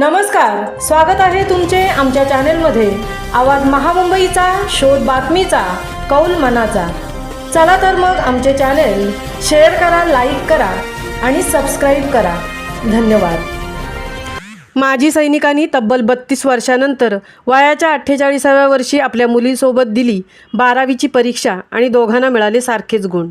नमस्कार स्वागत आहे तुमचे आमच्या चॅनेलमध्ये. आवाज महामुंबईचा शोध बातमीचा कौल मनाचा. चला तर मग आमचे चॅनेल शेअर करा लाईक करा आणि सबस्क्राईब करा. धन्यवाद. माजी सैनिकांनी तब्बल बत्तीस वर्षानंतर वयाच्या अठ्ठेचाळीसाव्या वर्षी आपल्या मुलीसोबत दिली बारावीची परीक्षा आणि दोघांना मिळाले सारखेच गुण.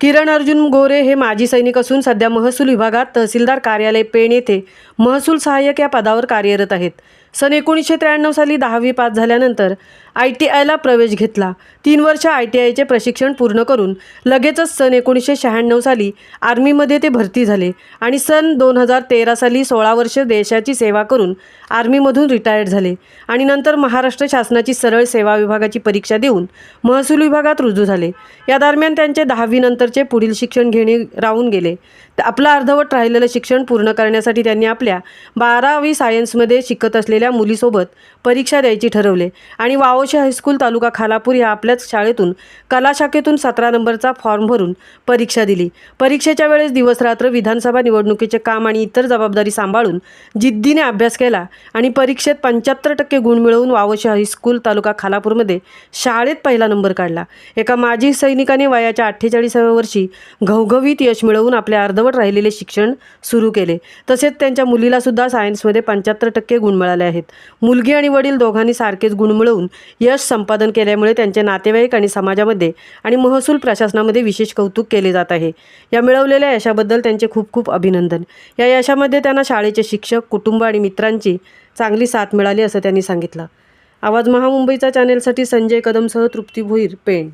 किरण अर्जुन गोरे हे माजी सैनिक असून सध्या महसूल विभागात तहसीलदार कार्यालय पेण येथे महसूल सहाय्यक या पदावर कार्यरत आहेत. सन एकोणीसशे त्र्याण्णव साली दहावी पास झाल्यानंतर आय टी आयला प्रवेश घेतला. तीन वर्ष आय टी आयचे प्रशिक्षण पूर्ण करून लगेचच सन एकोणीसशे शहाण्णव साली आर्मीमध्ये ते भरती झाले आणि सन दोन हजार तेरा साली सोळा वर्ष देशाची सेवा करून आर्मीमधून रिटायर्ड झाले आणि नंतर महाराष्ट्र शासनाची सरळ सेवा विभागाची परीक्षा देऊन महसूल विभागात रुजू झाले. या दरम्यान त्यांचे दहावीनंतरचे पुढील शिक्षण घेणे राहून गेले. आपलं अर्धवट राहिलेलं शिक्षण पूर्ण करण्यासाठी त्यांनी आपल्या बारावी सायन्समध्ये शिकत असलेल्या मुलीसोबत परीक्षा द्यायची ठरवले. आणि वावोशी हायस्कूल तालुका खालापूर या आपल्याच शाळेतून कला शाखेतून सतरा नंबरचा फॉर्म भरून परीक्षा दिली. परीक्षेच्या वेळेस दिवसरात्र विधानसभा निवडणुकीचे काम आणि इतर जबाबदारी सांभाळून जिद्दीने अभ्यास केला आणि परीक्षेत पंच्याहत्तर टक्के गुण मिळवून वावोशी हायस्कूल तालुका खालापूरमध्ये शाळेत पहिला नंबर काढला. एका माजी सैनिकाने वयाच्या अठ्ठेचाळीसाव्या वर्षी घवघवीत यश मिळवून आपले अर्धवट राहिलेले शिक्षण सुरू केले. तसेच त्यांच्या मुलीला सुद्धा सायन्समध्ये पंच्याहत्तर टक्के गुण मिळाले आहेत. मुलगी आणि वडील दोघांनी सारखेच गुण मिळवून यश संपादन केल्यामुळे त्यांचे नातेवाईक आणि समाजामध्ये आणि महसूल प्रशासनामध्ये विशेष कौतुक केले जात आहे. या मिळवलेल्या यशाबद्दल त्यांचे खूप खूप अभिनंदन. या यशामध्ये त्यांना शाळेचे शिक्षक कुटुंब आणि मित्रांची चांगली साथ मिळाली असं त्यांनी सांगितलं. आवाज महामुंबईचा चॅनेलसाठी संजय कदमसह तृप्ती भोईर पेण.